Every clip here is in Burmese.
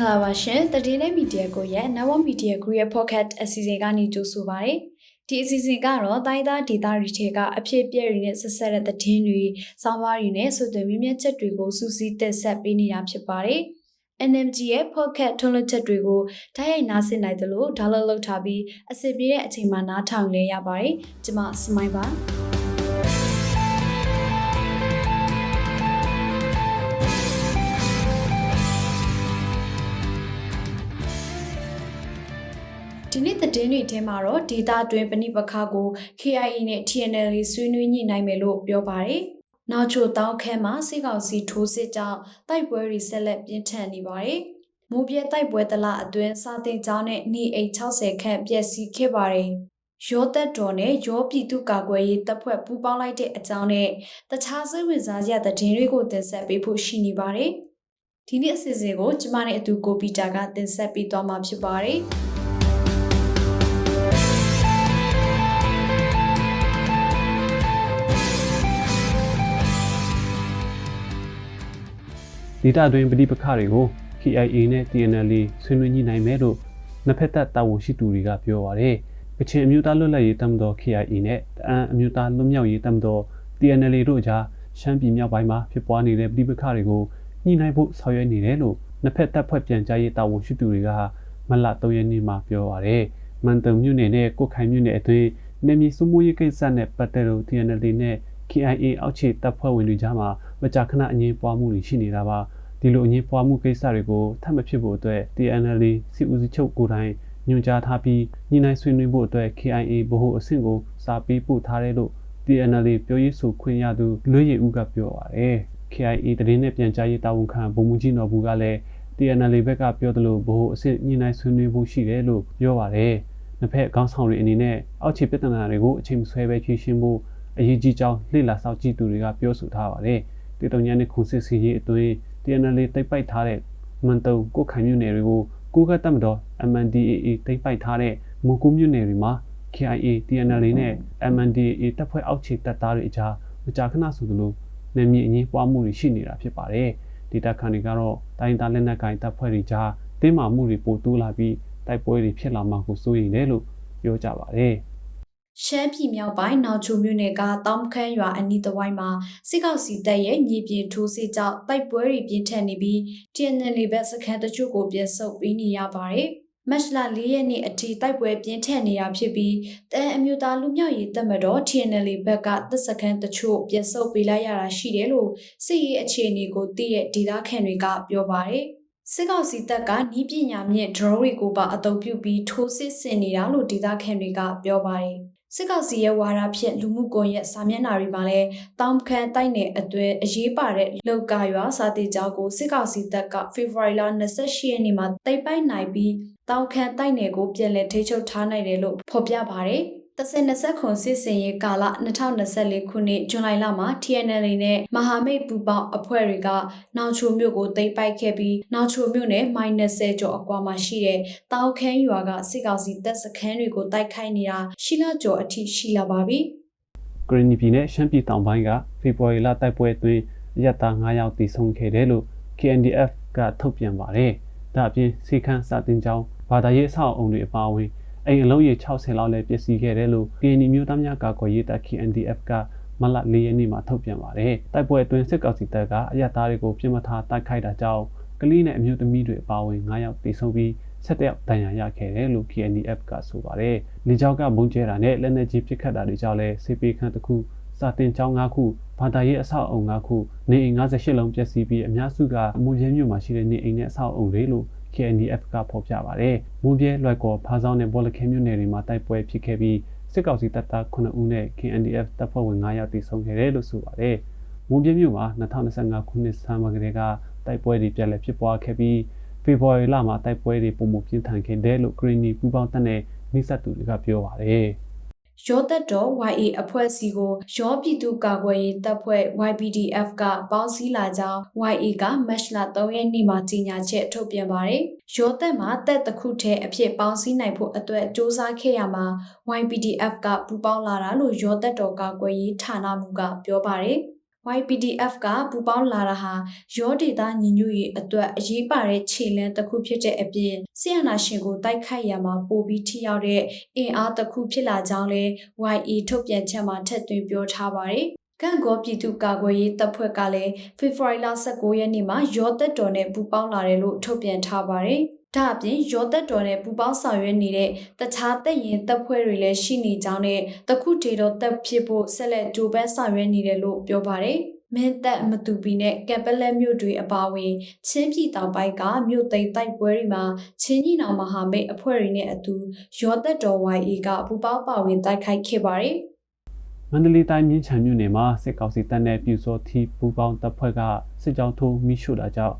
္ဂလာပါရှင်တတိလေးမီဒီယာကိုရဲ့ Network Media Group ရဲ့ podcast အစီအစဉ်ကနေကြိုဆိုပါရစေဒီအစီအစဉ်ကတော့တိုင်းသားဒေသတွေထဲကအဖြစ်အပျက်တွေနဲ့ဆက်ဆက်တဲ့သတင်းတွေ၊စောင်းပါးတွေနဲ့ဆိုတဲ့မြင့်မြတ်ချက်တွေကိုစူးစီးတက်ဆက်ပေးနေတာဖြစ်ပါတယ် NMG ရဲ့ podcast ထုတ်လွှင့်ချက်တွေကိုတိုက်ရိုက်နားဆင်နိုင်တယ်လို့ဒါလောက်လောက်ထားပြီးအစီအပြေတဲ့အချိန်မှာနားထောင်လဲရပါတယ်ကျွန်မစမိုင်းပါ ဒီနေ့သတင်းတွေထဲမှာတော့ဒေတာတွင်ပဏိပခါကို KIA နဲ့ TNL ဆွေးနွေးညှိနှိုင်းမယ်လို့ပြောပါတယ်။နောက်ချိုတောင်းခဲမှာစိတ်ကောက်စီထိုးစစ်ကြောင့်တိုက်ပွဲတွေဆက်လက်ပြင်းထန်နေပါတယ်။မိုးပြဲတိုက်ပွဲတလအတွင်းစာတင်ကျောင်းနဲ့နေအိမ်60ခန့်ပျက်စီးခဲ့ပါတယ်။ရောသက်တော်နဲ့ရောပြည်သူ့ကာကွယ်ရေးတပ်ဖွဲ့ပူးပေါင်းလိုက်တဲ့အကြောင်းနဲ့တခြားစိတ်ဝင်စားစရာသတင်းတွေကိုတင်ဆက်ပေးဖို့ရှိနေပါတယ်။ဒီနေ့အစီအစဉ်ကိုကျမနဲ့အတူကိုပီတာကတင်ဆက်ပေးသွားမှာဖြစ်ပါတယ်။ ဒေတာတွင်ပဋိပက္ခတွေကို KIA နဲ့ TNL ဆွေးနွေးညှိနှိုင်းမယ်လို့နှစ်ဖက်တပ်တာဝန်ရှိသူတွေကပြောပါရယ်ကချင်အမျိုးသားလွတ်လပ်ရေးတပ်မတော် KIA နဲ့တအန်းအမျိုးသားလွတ်မြောက်ရေးတပ်မတော် TNL တို့ကြားရှမ်းပြည်မြောက်ပိုင်းမှာဖြစ်ပွားနေတဲ့ပဋိပက္ခတွေကိုညှိနှိုင်းဖို့ဆောင်ရွက်နေတယ်လို့နှစ်ဖက်တပ်ဖွဲ့ပြန်ကြားရေးတာဝန်ရှိသူတွေကမလ3ရက်နေ့မှာပြောပါရယ်မန်တုံမြို့နယ်နဲ့ကိုခိုင်မြို့နယ်အတွင်းနေမီစုမှုရေးကိစ္စနဲ့ပတ်သက်လို့ TNL နဲ့ KIA အောက်ခြေတပ်ဖွဲ့ဝင်တွေကြားမှာ မကြာခဏအငြင်းပွားမှုတွေရှိနေတာပါဒီလိုအငြင်းပွားမှုကိစ္စတွေကိုထပ်မဖြစ်ဖို့အတွက် TNL စီဦးစီးချုပ်ကိုယ်တိုင်ညွှန်ကြားထားပြီးညှိနှိုင်းဆွေးနွေးဖို့အတွက် KIA ဗဟိုအဆင့်ကိုစာပေးပို့ထားတယ်လို့ TNL ပြောရေးဆိုခွင့်ရသူလွေးရည်ဦးကပြောပါတယ် KIA တရင်နဲ့ပြန်ကြားရေးတာဝန်ခံဗိုလ်မှူးကြီးနော်ဘူးကလည်း TNL ဘက်ကပြောသလိုဗဟိုအဆင့်ညှိနှိုင်းဆွေးနွေးဖို့ရှိတယ်လို့ပြောပါတယ်နှစ်ဖက်ခေါင်းဆောင်တွေအနေနဲ့အောက်ခြေပြဿနာတွေကိုအချိန်မဆွဲပဲဖြေရှင်းဖို့အရေးကြီးကြောင်းလှစ်လာစောင့်ကြည့်သူတွေကပြောဆိုထားပါတယ် တေတုံညာနဲ့ခုစစ်စီရေးအတွင်း TNL တိတ်ပိုက်ထားတဲ့မန်တုံကိုခိုင်မြို့နယ်တွေကိုကိုကတ်တပ်မတော် MNDAA တိတ်ပိုက်ထားတဲ့မူကူမြို့နယ်တွေမှာ KIA TNL နဲ့ MNDAA တပ်ဖွဲ့အောက်ခြေတပ်သားတွေအကြားမကြာခဏဆိုသလိုနယ်မြေအငြင်းပွားမှုတွေရှိနေတာဖြစ်ပါတယ်ဒေတာခန်တွေကတော့တိုင်းသားလက်နက်ကိုင်တပ်ဖွဲ့တွေကြားတင်းမာမှုတွေပိုတိုးလာပြီးတိုက်ပွဲတွေဖြစ်လာမှာကိုစိုးရိမ်တယ်လို့ပြောကြပါတယ် ရှမ်းပြည်မြောက်ပိုင်းနောက်ချိုမြို့နယ်ကတောင်ခမ်းရွာအနီးတစ်ဝိုက်မှာစစ်ကောက်စီတပ်ရဲ့မြေပြင်ထိုးစစ်ကြောင့်တိုက်ပွဲတွေပြင်းထန်နေပြီး TNL ဘက်စခန်းတချို့ကိုပြန်ဆုတ်ပေးနေရပါတယ်။မတ်လ၄ရက်နေ့အထိတိုက်ပွဲပြင်းထန်နေတာဖြစ်ပြီးတန်အမျိုးသားလူမျိုးရေးတပ်မတော် TNL ဘက်ကတပ်စခန်းတချို့ပြန်ဆုတ်ပေးလိုက်ရတာရှိတယ်လို့စစ်ရေးအခြေအနေကိုသိတဲ့ဒေသခံတွေကပြောပါတယ်။စစ်ကောင်စီတပ်ကနီးပညာမြင့် drone တွေကိုပါအသုံးပြုပြီးထိုးစစ်ဆင်နေတာလို့ဒေသခံတွေကပြောပါတယ်။ စစ်ကောင်စီရဲ့ဝါဒဖြင့်လူမှုကွန်ရက်စာမျက်နှာတွေမှာလည်းတောင်ခမ်းတိုက်နယ်အတွဲအရေးပါတဲ့လောက်ကရွာစာတေကျောင်းကိုစစ်ကောင်စီတပ်ကဖေဖော်ဝါရီလ28ရက်နေ့မှာတိုက်ပိုက်နိုင်ပြီးတောင်ခမ်းတိုက်နယ်ကိုပြန်လည်ထိန်းချုပ်ထားနိုင်တယ်လို့ဖော်ပြပါတယ်။ 30ခွန်စစ်စင်ရေးကာလ2024ခုနှစ်ဇွန်လလမှာ TNL နဲ့မဟာမိတ်ပူပေါင်းအဖွဲ့တွေကနောင်ချိုမြို့ကိုသိမ်းပိုက်ခဲ့ပြီးနောင်ချိုမြို့နယ် -30 ကျော်အကွာမှာရှိတဲ့တောက်ခမ်းရွာကစစ်ကောင်စီတပ်စခန်းတွေကိုတိုက်ခိုက်နေတာရှိလာကျော်အထိရှိလာပါပြီ။ဂရနီပြည်နဲ့ရှမ်းပြည်တောင်ပိုင်းကဖေဖော်ဝါရီလတိုက်ပွဲအတွင်းအရက်သား9ယောက်တည်ဆုံခဲ့တယ်လို့ KNDF ကထုတ်ပြန်ပါတယ်။ဒါအပြင်စီခန်းစာတင်ကျောင်းဘာသာရေးအဆောက်အုံတွေအပါအဝင် အိမ်အလုံးရေ60လောက်လည်းပျက်စီးခဲ့တယ်လို့ KNI မျိုးသားများကာကွယ်ရေးတပ် KNDF ကမလ၄ရက်နေ့မှာထုတ်ပြန်ပါတယ်။တိုက်ပွဲအတွင်းစစ်ကောင်စီတပ်ကအရတားတွေကိုပြစ်မထားတိုက်ခိုက်တာကြောင့်ကလေးနဲ့အမျိုးသမီးတွေအပါအဝင်9ယောက်တေဆုံးပြီးဆက်တဲ့ဒဏ်ရာရခဲ့တယ်လို့ KNDF ကဆိုပါတယ်။လေကြောင်းကဘုံကျဲတာနဲ့လက်နက်ကြီးပစ်ခတ်တာတွေကြောင့်လည်းစေပေခန့်တစ်ခုစာတင်ကျောင်း၅ခုဘာသာရေးအဆောက်အုံ၅ခုနေအိမ်58လုံးပျက်စီးပြီးအများစုကအမှုရဲမြို့မှာရှိတဲ့နေအိမ်နဲ့အဆောက်အုံတွေလို့ KNDF ကဖော်ပြပါတယ်။မွန်ပြဲလွိုက်ကော်ဖားဆောင်နဲ့ဘောလခဲမြို့နယ်တွေမှာတိုက်ပွဲဖြစ်ခဲ့ပြီးစစ်ကောင်စီတပ်သား9ဦးနဲ့ KNDF တပ်ဖွဲ့ဝင်9ယောက်တိဆုံးခဲ့တယ်လို့ဆိုပါတယ်။မွန်ပြဲမြို့မှာ2025ခုနှစ်ဆန်းမှာကတည်းကတိုက်ပွဲတွေပြက်လက်ဖြစ်ပွားခဲ့ပြီးဖေဖော်ဝါရီလမှာတိုက်ပွဲတွေပုံမပြင်းထန်ခဲ့တယ်လို့ Green ပူပေါင်းတပ်နဲ့မိဆက်သူတွေကပြောပါတယ်။ ရောသက်တော် YA အဖွဲ့စီကိုရောပြည်သူ့ကာကွယ်ရေးတပ်ဖွဲ့ YPDF ကပေါင်းစည်းလာကြောင်း YA ကမတ်လ3ရက်နေ့မှာကြေညာချက်ထုတ်ပြန်ပါတယ်။ရောသက်မှာတပ်တစ်ခုထဲအဖြစ်ပေါင်းစည်းနိုင်ဖို့အတွက်စ조사ခဲ့ရမှာ YPDF ကပူးပေါင်းလာတာလို့ရောသက်တော်ကာကွယ်ရေးဌာနမှကပြောပါတယ်။ YPDF ကပူပေါင်းလာတာဟာရောဒေတာညီညွတ်ရေးအတွက်အရေးပါတဲ့ခြေလှမ်းတစ်ခုဖြစ်တဲ့အပြင်ဆီယနာရှင်ကိုတိုက်ခိုက်ရမှာပိုပြီးထိရောက်တဲ့အင်အားတစ်ခုဖြစ်လာကြောင်းလဲ YE ထုတ်ပြန်ချက်မှာထည့်သွင်းပြောထားပါတယ်။ကန့်ကောပြည်သူ့ကာကွယ်ရေးတပ်ဖွဲ့ကလည်းဖေဖော်ဝါရီလ19ရက်နေ့မှာရောသက်တော်နဲ့ပူပေါင်းလာတယ်လို့ထုတ်ပြန်ထားပါတယ်။ ဒါအပြင်ရောသက်တော်နဲ့ပူပေါင်းဆောင်ရွက်နေတဲ့တခြားတပ်ရင်တပ်ဖွဲ့တွေလည်းရှိနေကြောင်းနဲ့တခုထေတော့တပ်ဖြစ်ဖို့ဆက်လက်ကြိုးပမ်းဆောင်ရွက်နေတယ်လို့ပြောပါတယ်။မင်းတပ်မတူပီနဲ့ကံပလက်မြို့တွေအပါအဝင်ချင်းပြည်တောင်ပိုင်းကမြို့သိမ်းတိုက်ပွဲတွေမှာချင်းကြီးနောင်မဟာမိတ်အဖွဲ့တွေနဲ့အတူရောသက်တော် YA ကပူပေါင်းပါဝင်တိုက်ခိုက်ခဲ့ပါတယ်။မန္တလေးတိုင်းမြင်းချံမြို့နယ်မှာစစ်ကောင်စီတပ်နဲ့ပြူစောထီပူပေါင်းတပ်ဖွဲ့ကစစ်ကြောင်းထိုးမိရှို့တာကြောင့်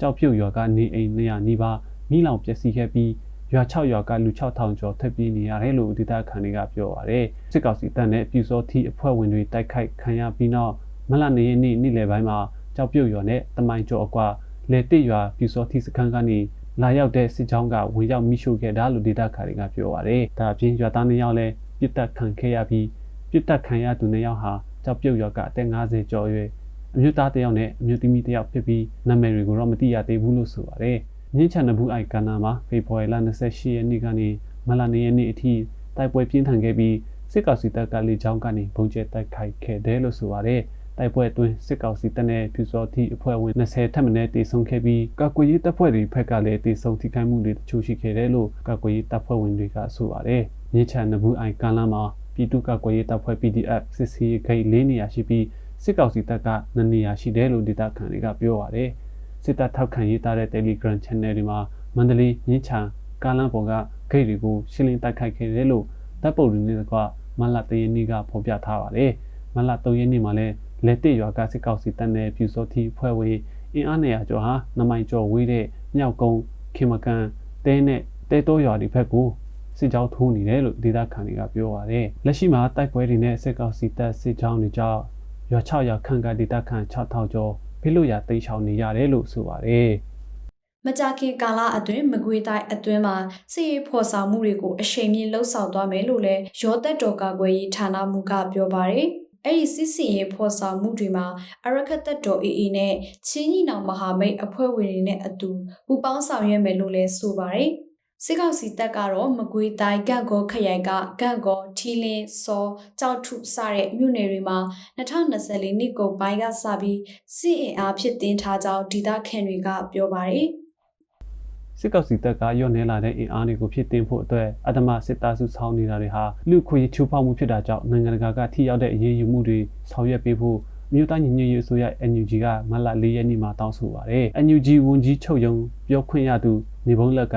ကြောက်ပြုတ်ရွာကနေအိမ်200နီးပါး မိလောင်ပျက်စီးခဲ့ပြီးရွာ6ရွာကလူ6000ကျော်ထပ်ပြေးနေရတယ်လို့ဒေသခံတွေကပြောပါရယ်စစ်ကောင်စီတပ်နဲ့ပြူစောထီအဖွဲ့ဝင်တွေတိုက်ခိုက်ခံရပြီးနောက်မလနေရက်နေ့နေ့လယ်ပိုင်းမှာကြောက်ပြုတ်ရွာနဲ့တမိုင်ကျော်အကွာလေတစ်ရွာပြူစောထီစခန်းကနေလာရောက်တဲ့စစ်ကြောင်းကဝင်ရောက်မိရှို့ခဲ့တာလို့ဒေသခံတွေကပြောပါရယ်ဒါအပြင်ရွာသား2ယောက်လည်းပြစ်တက်ခံခဲ့ရပြီးပြစ်တက်ခံရသူ2ယောက်ဟာကြောက်ပြုတ်ရွာကအသက်50ကျော်ရွယ်အမျိုးသားတစ်ယောက်နဲ့အမျိုးသမီးတစ်ယောက်ဖြစ်ပြီးနာမည်တွေကိုတော့မသိရသေးဘူးလို့ဆိုပါတယ်။ မြင်းချန်နဘူးအိုက်ကန္နာမှာဖေဖော်ဝါရီလ28ရက်နေ့ကနေမလ2ရက်နေ့အထိတိုက်ပွဲပြင်းထန်ခဲ့ပြီးစစ်ကောင်စီတပ်ကလေကြောင်းကနေပုံကျဲတိုက်ခိုက်ခဲ့တယ်လို့ဆိုပါတယ်။တိုက်ပွဲအတွင်းစစ်ကောင်စီတပ်နဲ့ဖြူစောတိအဖွဲ့ဝင်20ထပ်မံတေဆုံးခဲ့ပြီးကာကွယ်ရေးတပ်ဖွဲ့တွေဖက်ကလည်းတေဆုံးထိခိုက်မှုတွေတချို့ရှိခဲ့တယ်လို့ကာကွယ်ရေးတပ်ဖွဲ့ဝင်တွေကဆိုပါတယ်။မြင်းချန်နဘူးအိုက်ကန်လာမှာပြည်သူ့ကာကွယ်ရေးတပ်ဖွဲ့ PDF စစ်စီဂိတ်၄နေရာရှိပြီးစစ်ကောင်စီတပ်က2နေရာရှိတယ်လို့ဒေသခံတွေကပြောပါတယ်။ စစ်တပ်ထောက်ခံရေးသားတဲ့ Telegram Channel တွေမှာမန္တလေးမြင်းချံကားလမ်းပေါ်ကဂိတ်တွေကိုရှင်းလင်းတိုက်ခိုက်ခဲ့တယ်လို့တပ်ပုတ်တွေနဲ့ကမလတရင်းနေ့ကဖော်ပြထားပါတယ်။မလ3ရက်နေ့မှာလည်းလက်တစ်ရွာကစစ်ကောင်စီတပ်နဲ့ပြူစောတိဖွဲ့ဝေးအင်အားနေရာကျော်ဟာနမိုင်ကျော်ဝေးတဲ့မြောက်ကုန်းခင်မကန်တဲနဲ့တဲတိုးရွာဒီဘက်ကိုစစ်ကြောင်းထိုးနေတယ်လို့ဒေသခံတွေကပြောပါတယ်။လက်ရှိမှာတိုက်ပွဲတွေနဲ့စစ်ကောင်စီတပ်စစ်ကြောင်းတွေကြောင့်ရွာ6ရွာခန့်ကဒေသခံ6000ကျော် ဖိလို့ရတိတ်ချောင်နေရတယ်လို့ဆိုပါတယ်။မကြခင်ကာလအတွင်းမကွေးတိုင်းအတွင်းမှာစစ်ရေးဖော်ဆောင်မှုတွေကိုအရှိန်မြင့်လှုပ်ဆောင်သွားမယ်လို့လည်းရောသက်တော်ကာကွယ်ရေးဌာနမှကပြောပါတယ်။အဲ့ဒီစစ်စင်ရေးဖော်ဆောင်မှုတွေမှာအရခတ်သက်တော် AA နဲ့ချင်းညီနောင်မဟာမိတ်အဖွဲ့ဝင်တွေနဲ့အတူပူးပေါင်းဆောင်ရွက်မယ်လို့လည်းဆိုပါတယ်။ စစ်ကောင်စီတပ်ကတော့မကွေးတိုင်းကန့်ကောခရိုင်ကကန့်ကောထီလင်းစောကြောက်ထုစတဲ့မြို့နယ်တွေမှာ2024နှစ်ကုန်ပိုင်းကစပြီးစစ်အင်အားဖြစ်တင်ထားကြောင်းဒေသခံတွေကပြောပါတယ်။စစ်ကောင်စီတပ်ကရော့နေလာတဲ့အင်အားတွေကိုဖြစ်တင်ဖို့အတွက်အတမစစ်သားစုဆောင်းနေတာတွေဟာလူခွေချိုးဖောက်မှုဖြစ်တာကြောင့်နိုင်ငံတကာကထိရောက်တဲ့အရေးယူမှုတွေဆောင်ရွက်ပေးဖို့မြို့သားညီညွတ်ရေးအစိုးရ NUG ကမလ၄ရက်နေ့မှာတောင်းဆိုပါတယ်။ NUG ဝန်ကြီးချုပ်ယုံပြောခွင့်ရသူနေဘုံလက်က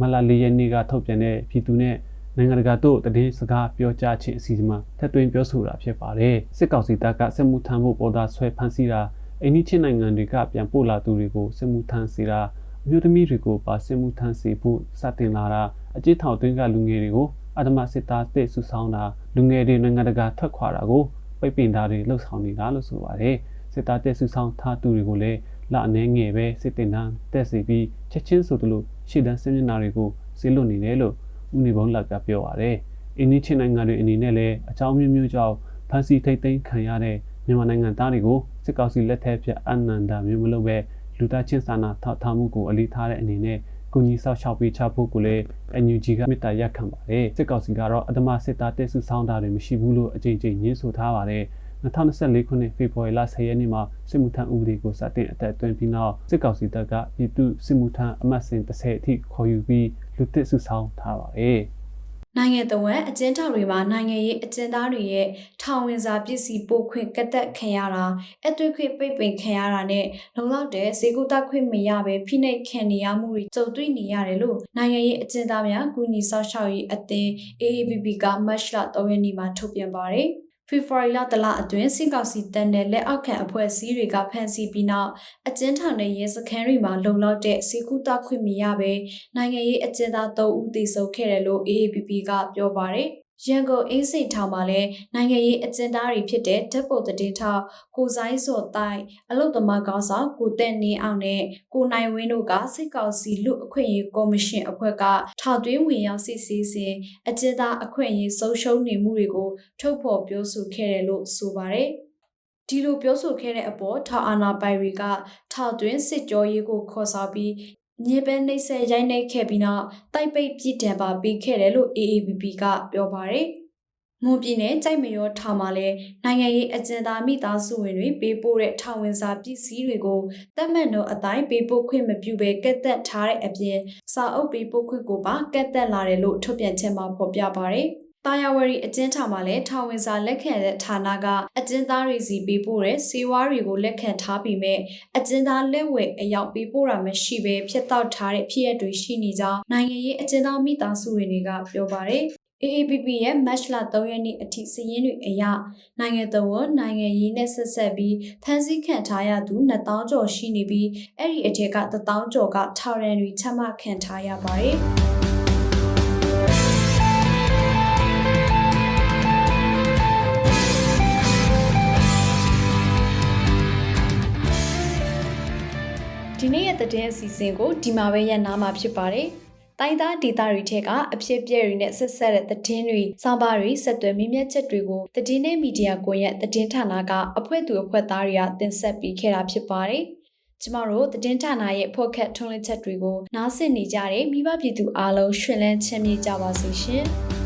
မလ၄ရက်နေ့ကထုတ်ပြန်တဲ့ပြည်သူနဲ့နိုင်ငံတကာတို့တည်င်းစကားပြောကြားခြင်းအစီအစဉ်ထပ်သွင်းပြောဆိုတာဖြစ်ပါတယ်စစ်ကောင်စီတပ်ကစစ်မှုထမ်းဖို့ပေါ်တာဆွဲဖမ်းဆီးတာအိန္ဒိချင်းနိုင်ငံတွေကပြန်ပို့လာသူတွေကိုစစ်မှုထမ်းစီတာအမျိုးသမီးတွေကိုပါစစ်မှုထမ်းစီဖို့စတင်လာတာအကျဉ်းထောင်တွင်းကလူငယ်တွေကိုအဓမ္မစစ်သားတစ်စုဆောင်းတာလူငယ်တွေနိုင်ငံတကာထွက်ခွာတာကိုပိတ်ပင်တာတွေလှုပ်ဆောင်နေတာလို့ဆိုပါတယ်စစ်သားတစ်စုဆောင်းထားသူတွေကိုလည်း လအနေငယ်ပဲစစ်တင်တန်းတက်စီပြီးချက်ချင်းဆိုသလိုရှေ့တန်းစစ်မျက်နှာတွေကိုဆေးလွတ်နေတယ်လို့ဦးနေဘုံလက်ကပြောပါတယ်။အင်းနီချင်းနိုင်ငံတွေအနေနဲ့လည်းအကြောင်းမျိုးမျိုးကြောင့်ဖန်စီထိတ်သိမ်းခံရတဲ့မြန်မာနိုင်ငံသားတွေကိုစစ်ကောင်စီလက်ထက်ပြအနန္တမျိုးမလုပ်ပဲလူသားချင်းစာနာထောက်ထားမှုကိုအလေးထားတဲ့အနေနဲ့ကုညီဆောက်ရှောက်ပေးချဖို့ကိုလည်း NUG ကမေတ္တာရပ်ခံပါတယ်စစ်ကောင်စီကတော့အတမစစ်သားတက်စုဆောင်းတာတွေမရှိဘူးလို့အကြိမ်ကြိမ်ညှင်းဆိုထားပါတယ် 2024ခုနှစ်ဖေဖော်ဝါရီလ10ရက်နေ့မှာစစ်မှုထမ်းဥပဒေကိုစတင်အသက်သွင်းပြီးနောက်စစ်ကောင်စီတပ်ကပြည်သူစစ်မှုထမ်းအမတ်စဉ်30အထိခေါ်ယူပြီးလူသစ်စုဆောင်းထားပါတယ်။နိုင်ငံတော်ဝန်အကျဉ်းထောင်တွေမှာနိုင်ငံရေးအကျဉ်းသားတွေရဲ့ထောင်ဝင်စာပစ္စည်းပို့ခွင့်ကတ်တက်ခံရတာအသွေးခွင့်ပိတ်ပင်ခံရတာနဲ့လုံလောက်တဲ့ဈေးကုသခွင့်မရဘဲဖိနှိပ်ခံနေရမှုတွေကြုံတွေ့နေရတယ်လို့နိုင်ငံရေးအကျဉ်းသားများကုညီဆောက်ရှောက်ရေးအသင်း AABB ကမတ်လ3ရက်နေ့မှာထုတ်ပြန်ပါတယ်။ ဖေဖော်ဝါရီလတလအတွင်းစစ်ကောင်စီတပ်နဲ့လက်အောက်ခံအဖွဲ့အစည်းတွေကဖမ်းဆီးပြီးနောက်အကျဉ်းထောင်နဲ့ရဲစခန်းတွေမှာလုံလောက်တဲ့စီကူတာခွင့်မရဘဲနိုင်ငံရေးအကျဉ်းသား3ဦးသေဆုံးခဲ့တယ်လို့ AAPP ကပြောပါတယ် ရန်ကုန်အင်းစိန်ထောင်မှာလည်းနိုင်ငံရေးအကျဉ်းသားတွေဖြစ်တဲ့ဓာတ်ပုံတည်ထောက်ကိုဆိုင်စော်တိုင်းအလုတ်သမားကောင်းဆောင်ကိုတက်နေအောင်နဲ့ကိုနိုင်ဝင်းတို့ကစစ်ကောင်စီလူအခွင့်အရေးကော်မရှင်အဖွဲ့ကထောက်သွင်းဝင်ရောက်စစ်ဆေးစဉ်အကျဉ်းသားအခွင့်အရေးဆုံးရှုံးနေမှုတွေကိုထုတ်ဖော်ပြောဆိုခဲ့တယ်လို့ဆိုပါတယ်ဒီလိုပြောဆိုခဲ့တဲ့အပေါ်ထောက်အာနာပိုင်တွေကထောက်တွင်စစ်ကြောရေးကိုခေါ်ဆောင်ပြီး ညစ်ပဲနှိမ့်ဆက်ရိုက်နှိပ်ခဲ့ပြီးနောက်တိုက်ပိတ်ပြည်တံပါပေးခဲ့တယ်လို့ AABB ကပြောပါတယ်။မွန်ပြည်နယ်ကြိုက်မရောထောင်မှာလဲနိုင်ငံရေးအကျဉ်းသားမိသားစုဝင်တွေပေးပို့တဲ့ထောင်ဝင်စာပစ္စည်းတွေကိုတတ်မှတ်တော့အတိုင်းပေးပို့ခွင့်မပြုဘဲကတ်သက်ထားတဲ့အပြင်စာအုပ်ပေးပို့ခွင့်ကိုပါကတ်သက်လာတယ်လို့ထုတ်ပြန်ချက်မှာဖော်ပြပါတယ်။ တာယာဝရီအကျဉ်းထောင်မှာလည်းထောင်ဝင်စာလက်ခံတဲ့ဌာနကအကျဉ်းသားတွေစီပေးပို့တဲ့စေဝါတွေကိုလက်ခံထားပြီးမြဲအကျဉ်းသားလက်ဝယ်အရောက်ပေးပို့တာမရှိဘဲဖျက်တောက်ထားတဲ့ဖြစ်ရပ်တွေရှိနေကြောင်းနိုင်ငံရေးအကျဉ်းသားမိသားစုဝင်တွေကပြောပါတယ်။ AAPP ရဲ့ match လ3ရက်နေ့အထိစည်ရင်းတွေအရနိုင်ငံတော်ဝန်နိုင်ငံရေးနဲ့ဆက်ဆက်ပြီးဖမ်းဆီးခံထားရသူ2000ကျော်ရှိနေပြီးအဲ့ဒီအထက်က1000ကျော်ကထောင်ရန်တွေချမှတ်ခံထားရပါတယ်။ သတင်းအစီအစဉ်ကိုဒီမှာပဲရပ်နားမှာဖြစ်ပါတယ်။တိုင်းသားဒေသတွေထက်ကအဖြစ်အပျက်တွေနဲ့ဆက်ဆက်တဲ့သတင်းတွေ၊စောင်းပါတွေဆက်သွယ်မြင့်မြတ်ချက်တွေကိုသတင်းနဲ့မီဒီယာကွန်ရက်သတင်းဌာနကအဖွဲ့သူအဖွဲ့သားတွေကတင်ဆက်ပေးခဲ့တာဖြစ်ပါတယ်။ကျမတို့သတင်းဌာနရဲ့ဖော့ခတ်ထုံးလင်းချက်တွေကိုနားဆင်နေကြတဲ့မိဘပြည်သူအားလုံးရှင်လန်းချမ်းမြေ့ကြပါစေရှင်။